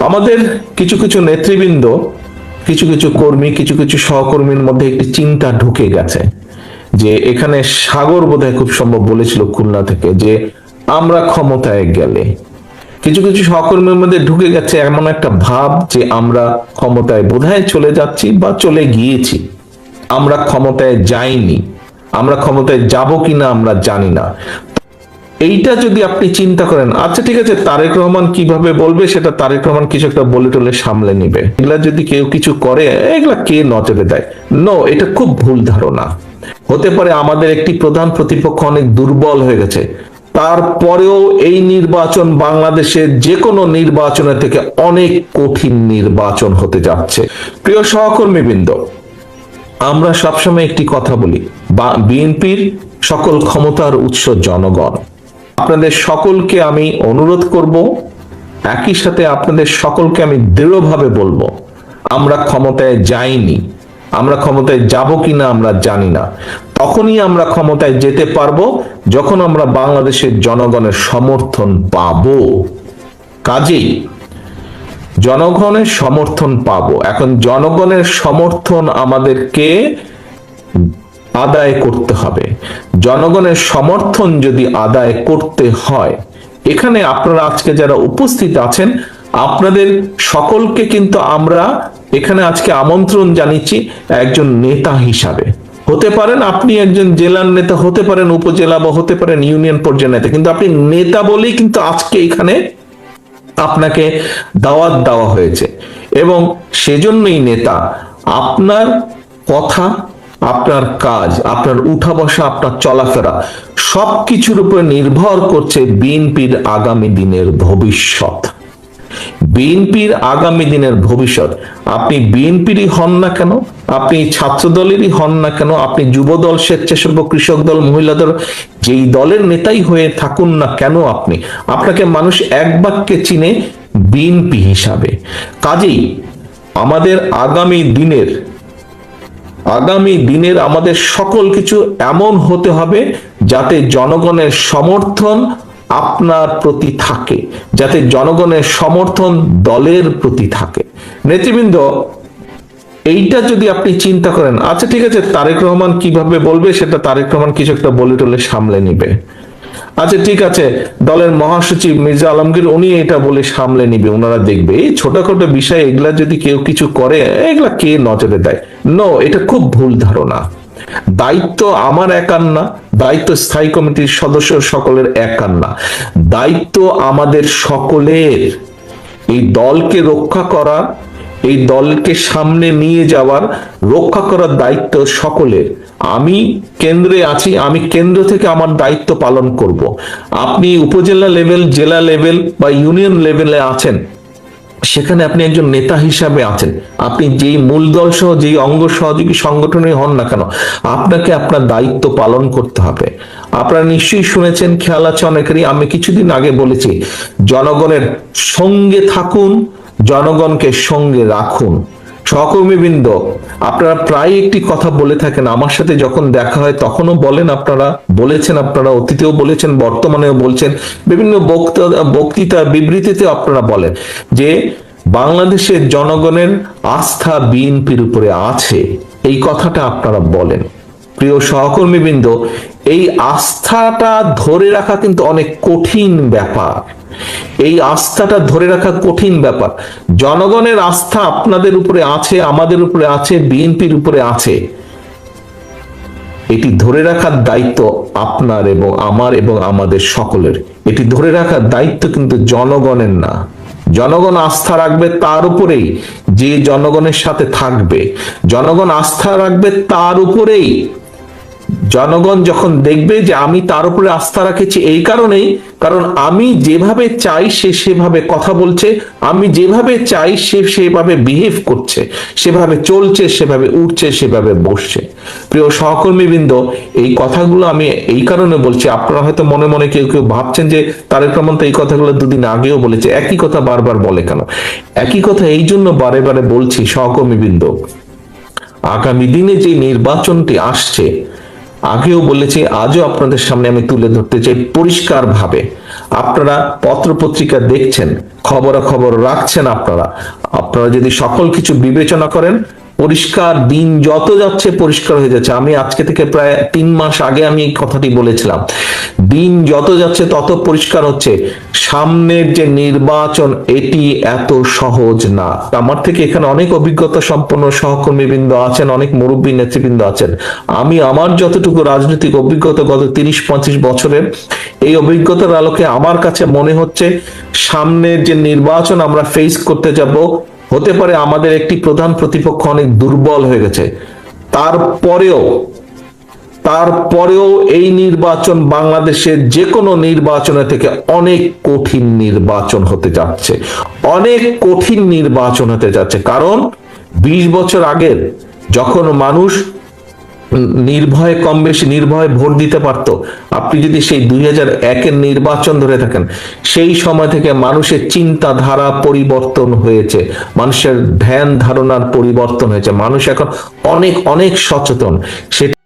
আমাদের কিছু কিছু নেতৃবৃন্দ, কিছু কিছু কর্মী, কিছু কিছু সহকর্মীর মধ্যে একটি চিন্তা ঢুকে গেছে যে এখানে সাগর বোধহয় খুব সম্ভব বলেছিল খুলনা থেকে যে আমরা ক্ষমতায় গেলে। কিছু কিছু সহকর্মীর মধ্যে ঢুকে গেছে এমন একটা ভাব যে আমরা ক্ষমতায় বোধহয় চলে যাচ্ছি বা চলে গিয়েছি। আমরা ক্ষমতায় যাইনি। আমরা ক্ষমতায় যাব কিনা আমরা জানি না। এইটা যদি আপনি চিন্তা করেন আচ্ছা ঠিক আছে, তারেক রহমান কীভাবে বলবে সেটা তারেক রহমান কিছু একটা বলে টলে সামলে নিবে। এগুলা যদি কেউ কিছু করে, এগুলা কে নজরে দেয়? নো এটা খুব ভুল ধারণা। হতে পারে আমাদের একটি প্রধান প্রতিপক্ষ অনেক দুর্বল হয়ে গেছে। তারপরেও এই নির্বাচন বাংলাদেশের যে কোনো নির্বাচনের থেকে অনেক কঠিন নির্বাচন হতে যাচ্ছে। প্রিয় সহকর্মীবৃন্দ, আমরা সবসময় একটি কথা বলি বিএনপির সকল ক্ষমতার উৎস জনগণ। আপনাদের সকলকে আমি অনুরোধ করব, একই সাথে আপনাদের সকলকে আমি দৃঢ়ভাবে বলব, আমরা ক্ষমতায় যাইনি, আমরা ক্ষমতায় যাব কিনা আমরা জানি না। তখনই আমরা ক্ষমতায় যেতে পারব যখন আমরা বাংলাদেশের জনগণের সমর্থন পাব। কাজেই জনগণের সমর্থন পাবো। এখন জনগণের সমর্থন আমাদেরকে আদায় করতে হবে। জনগণের সমর্থন যদি আদায় করতে হয়, এখানে আপনারা আজকে যারা উপস্থিত আছেন, আপনাদের সকলকে কিন্তু আমরা এখানে আজকে আমন্ত্রণ জানিয়েছি একজন নেতা হিসাবে। হতে পারেন আপনি একজন জেলার নেতা, হতে পারেন উপজেলা বা হতে পারেন ইউনিয়ন পর্যায়ের নেতা, কিন্তু আপনি নেতা বলেই কিন্তু আজকে এখানে আপনাকে দাওয়াত দেওয়া হয়েছে। এবং সেজন্যই নেতা, আপনার কথা আপনার কাজ, আপনার উঠা বসা, আপনার চলাফেরা, সবকিছুর উপর নির্ভর করছে বিএনপির আগামী দিনের ভবিষ্যৎ। বিএনপির আগামী দিনের ভবিষ্যৎ, আপনি বিএনপিরই হন না কেন? আপনি ছাত্র দলেরই হন না কেন? আপনি যুবদল, স্বেচ্ছাসেবক, কৃষক দল, মহিলা দল, যেই দলের নেতাই হয়ে থাকুন না কেন আপনি? আপনাকে মানুষ এক বাক্যে চিনে বিএনপি হিসাবে। কাজেই আমাদের আগামী দিনের আগামী দিনের আমাদের সকল কিছু এমন হতে হবে যাতে জনগণের সমর্থন আপনার প্রতি থাকে, যাতে জনগণের সমর্থন দলের প্রতি থাকে। নেতৃবৃন্দ, এইটা যদি আপনি চিন্তা করেন আচ্ছা ঠিক আছে, তারেক রহমান কীভাবে বলবে সেটা তারেক রহমান কিছু একটা বলে টলে সামলে নিবে। আচ্ছা ঠিক আছে। দলের মহাসচিব মির্জা আলমগীর, উনি এটা বলে সামলে নিবে। ওনারা দেখবে, এই ছোটখাটো বিষয় এগুলা যদি কেউ কিছু করে, এগুলা কে নজরে দেয়? নো এটা খুব ভুল ধারণা। দায়িত্ব আমার একার না দায়িত্ব স্থায়ী কমিটির সদস্য সকলের একার না দায়িত্ব আমাদের সকলের। এই দলকে রক্ষা করা এই দলকে সামনে নিয়ে যাওয়ার, রক্ষা করার দায়িত্ব সকলের। আমি কেন্দ্রে আছি, আমি কেন্দ্র থেকে আমার দায়িত্ব পালন করব। আপনি উপজেলা লেভেল, জেলা লেভেল বা ইউনিয়ন লেভেলে আছেন, সেখানে আপনি একজন নেতা হিসাবে আছেন। আপনি যেই মূল দল সহ, যেই অঙ্গ সহযোগী সংগঠনে হন না কেন, আপনাকে আপনার দায়িত্ব পালন করতে হবে। আপনারা নিশ্চয়ই শুনেছেন, খেয়াল আছে অনেকেরই, আমি কিছুদিন আগে বলেছি, জনগণের সঙ্গে থাকুন জনগণকে সঙ্গে রাখুন। সহকর্মীবৃন্দ, আপনারা প্রায় একটি কথা বলে থাকেন। আমার সাথে যখন দেখা হয়, তখনও বলেন আপনারা, বলেছেন আপনারা, অতীতেও বলেছেন, বর্তমানেও বলছেন, বিভিন্ন বক্তা- বক্তৃতা বিবৃতিতে আপনারা বলেন যে, বাংলাদেশের জনগণের আস্থা বিএনপির উপরে আছে। এই কথাটা আপনারা বলেন। প্রিয় সহকর্মীবৃন্দ এই আস্থাটা ধরে রাখা কিন্তু অনেক কঠিন ব্যাপার। এই আস্থাটা ধরে রাখা কঠিন ব্যাপার। জনগণের আস্থা আপনাদের উপরে আছে, আমাদের উপরে আছে, বিএনপির উপরে আছে। এটি ধরে রাখার দায়িত্ব আপনার এবং আমার এবং আমাদের সকলের। এটি ধরে রাখার দায়িত্ব কিন্তু জনগণের না। জনগণ আস্থা রাখবে তার উপরেই, যে জনগণের সাথে থাকবে। জনগণ আস্থা রাখবে তার উপরেই। জনগণ যখন দেখবে যে আমি তার উপরে আস্থা রাখেছি এই কারণেই, কারণ আমি যেভাবে চাই সে সেভাবে কথা বলছে, আমি যেভাবে চাই সে সেভাবে বিহেভ করছে, সেভাবে চলছে, সেভাবে উঠছে, সেভাবে বসছে। প্রিয় সহকর্মীবৃন্দ, এই কথাগুলো আমি এই কারণে বলছি, আপনারা হয়তো মনে মনে কেউ কেউ ভাবছেন যে তারেক রহমান তো এই কথাগুলো দুদিন আগেও বলেছে, একই কথা বারবার বলে কেন? একই কথা এই জন্য বারে বারে বলছি সহকর্মীবৃন্দ, আগামী দিনে যে নির্বাচনটি আসছে আগেও বলেছি, আজও আপনাদের সামনে আমি তুলে ধরতে চাই পরিষ্কার ভাবে আপনারা পত্রপত্রিকা দেখছেন, খবরাখবর রাখছেন আপনারা। আপনারা যদি সকল কিছু বিবেচনা করেন পরিষ্কার দিন যত যাচ্ছে পরিষ্কার হয়ে যাচ্ছে। আমি আজকে থেকে প্রায় তিন মাস আগে আমি এই কথাটি বলেছিলাম। দিন যত যাচ্ছে তত পরিষ্কার হচ্ছে। সামনের যে নির্বাচন, এটি এত সহজ না। আমার থেকে এখানে অনেক অভিজ্ঞতা সম্পন্ন সহকর্মীবৃন্দ আছেন, অনেক মুরব্বী নেতৃবৃন্দ আছেন। আমি আমার যতটুকু রাজনৈতিক অভিজ্ঞতা গত তিরিশ, পঁচিশ বছরের এই অভিজ্ঞতার আলোকে আমার কাছে মনে হচ্ছে, সামনের যে নির্বাচন আমরা ফেস করতে যাব হতে পারে আমাদের একটি প্রধান প্রতিপক্ষ অনেক দুর্বল হয়ে গেছে। তারপরেও তারপরেও এই নির্বাচন বাংলাদেশের যে কোনো নির্বাচনের থেকে অনেক কঠিন নির্বাচন হতে যাচ্ছে। অনেক কঠিন নির্বাচন হতে যাচ্ছে। কারণ, বিশ বছর আগের যখন মানুষ নির্ভয়ে, কম বেশি নির্ভয়ে ভোট দিতে পারত। আপনি যদি সেই দুই হাজার একের নির্বাচন ধরে থাকেন, সেই সময় থেকে মানুষের চিন্তাধারা পরিবর্তন হয়েছে। মানুষের ধ্যান ধারণার পরিবর্তন হয়েছে। মানুষ এখন অনেক অনেক সচেতন। সেটা